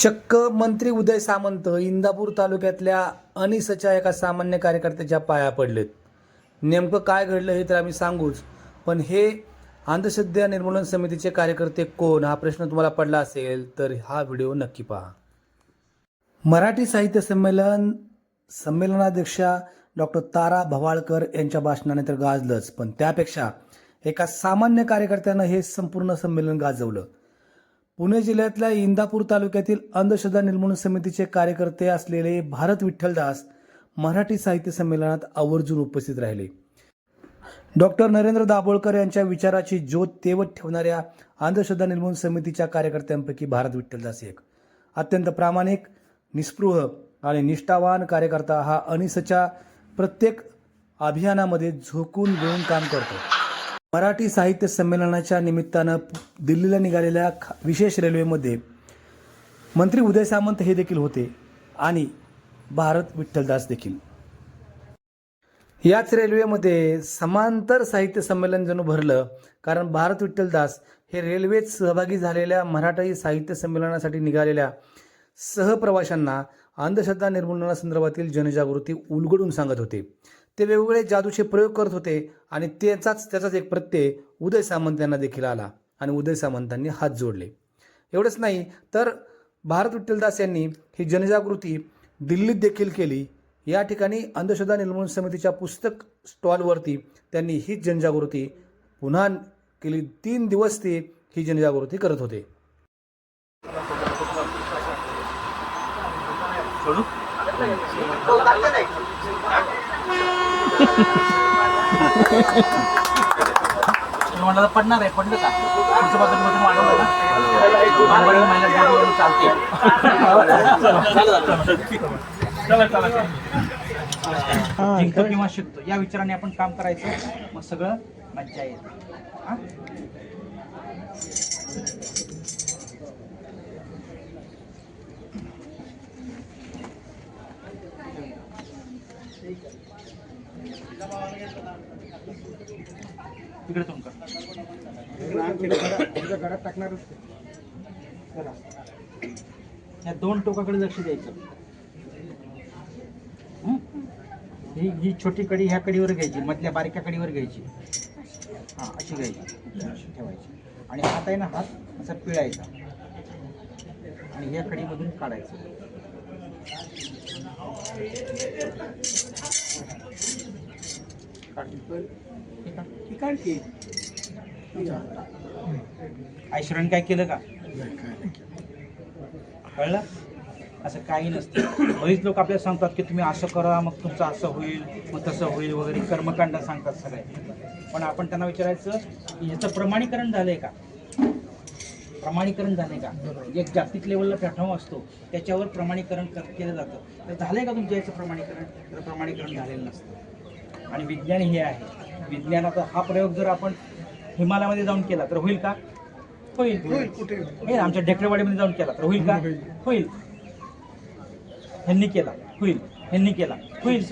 चक्क मंत्री उदय सामंत इंदापूर तालुक्यातल्या अनिसच्या एका सामान्य कार्यकर्त्याच्या पाया पडलेत. नेमकं काय घडलं हे तर आम्ही सांगूच पण हे अंधश्रद्धा निर्मूलन समितीचे कार्यकर्ते कोण हा प्रश्न तुम्हाला पडला असेल तर हा व्हिडिओ नक्की पहा. मराठी साहित्य संमेलन संमेलनाध्यक्षा डॉक्टर तारा भवाळकर यांच्या भाषणाने तर गाजलंच पण त्यापेक्षा एका सामान्य कार्यकर्त्यानं हे संपूर्ण संमेलन गाजवलं. पुणे जिल्ह्यातल्या इंदापूर तालुक्यातील अंधश्रद्धा निर्मूलन समितीचे कार्यकर्ते असलेले भारत विठ्ठलदास मराठी साहित्य संमेलनात आवर्जून उपस्थित राहिले. डॉक्टर नरेंद्र दाभोळकर यांच्या विचाराची ज्योत तेवत ठेवणाऱ्या अंधश्रद्धा निर्मूलन समितीच्या कार्यकर्त्यांपैकी भारत विठ्ठलदास एक. अत्यंत प्रामाणिक निस्पृह आणि निष्ठावान कार्यकर्ता हा अनिसच्या प्रत्येक अभियानामध्ये झोकून घेऊन काम करतो. मराठी साहित्य संमेलनाच्या निमित्तानं दिल्लीला निघालेल्या विशेष रेल्वेमध्ये मंत्री उदय सामंत हे देखील होते आणि भारत विठ्ठलदास देखील. याच रेल्वेमध्ये समांतर साहित्य संमेलन जणू भरलं कारण भारत विठ्ठलदास हे रेल्वेत सहभागी झालेल्या मराठी साहित्य संमेलनासाठी निघालेल्या सहप्रवाशांना अंधश्रद्धा निर्मूलनासंदर्भातील जनजागृती उलगडून सांगत होते. ते वेगवेगळे जादूचे प्रयोग करत होते आणि त्याचाच त्याचाच एक प्रत्यय उदय सामंत यांना देखील आला आणि उदय सामंतांनी हात जोडले. एवढंच नाही तर भारत विठ्ठलदास यांनी ही जनजागृती दिल्लीत देखील केली. या ठिकाणी अंधश्रद्धा निर्मूलन समितीच्या पुस्तक स्टॉलवरती त्यांनी ही जनजागृती पुन्हा केली. तीन दिवस ते ही जनजागृती करत होते. तुम्हाला पडणार आहे पडलं का? पुढच्या बाजून मधून वाढवलं का चालते. जिंकतो किंवा शिकतो या विचाराने आपण काम करायचं. मग सगळं मज्जा येईल. तिकडे तुमका चला. या दोन टोकाकडे लक्ष द्यायचं. ही? ही छोटी कडी ह्या कडीवर घ्यायची मधल्या बारक्या कडीवर घ्यायची. हां अशी घ्यायची. अशी ठेवायची. आणि हात आहे ना हात असा पिळायचा. आणि ह्या कडीमधून काढायचं. काढ. ऐश्वर्याने काय केलं का? कळलं? असं काही नसतं. बरीच लोक आपल्याला सांगतात की तुम्ही असं करा मग तुमचं असं होईल मग तसं होईल वगैरे. कर्मकांड सांगतात सगळे. पण आपण त्यांना विचारायचं की ह्याचं प्रमाणीकरण झालंय का? प्रमाणीकरण झालंय का? एक जागतिक लेवलला प्लॅटफॉर्म असतो. त्याच्यावर प्रमाणीकरण कर- केलं जातं. तर झालंय का तुमच्या याचं प्रमाणीकरण? तर प्रमाणीकरण झालेलं नसतं. आणि विज्ञान हे आहे. विज्ञानाचा हा प्रयोग जर आपण हिमालयामध्ये जाऊन केला तर होईल का? होईल. हे आमच्या ढेकरेवाडीमध्ये जाऊन केला तर होईल का? होईल. ह्यांनी केला होईल. ह्यांनी केला होईल.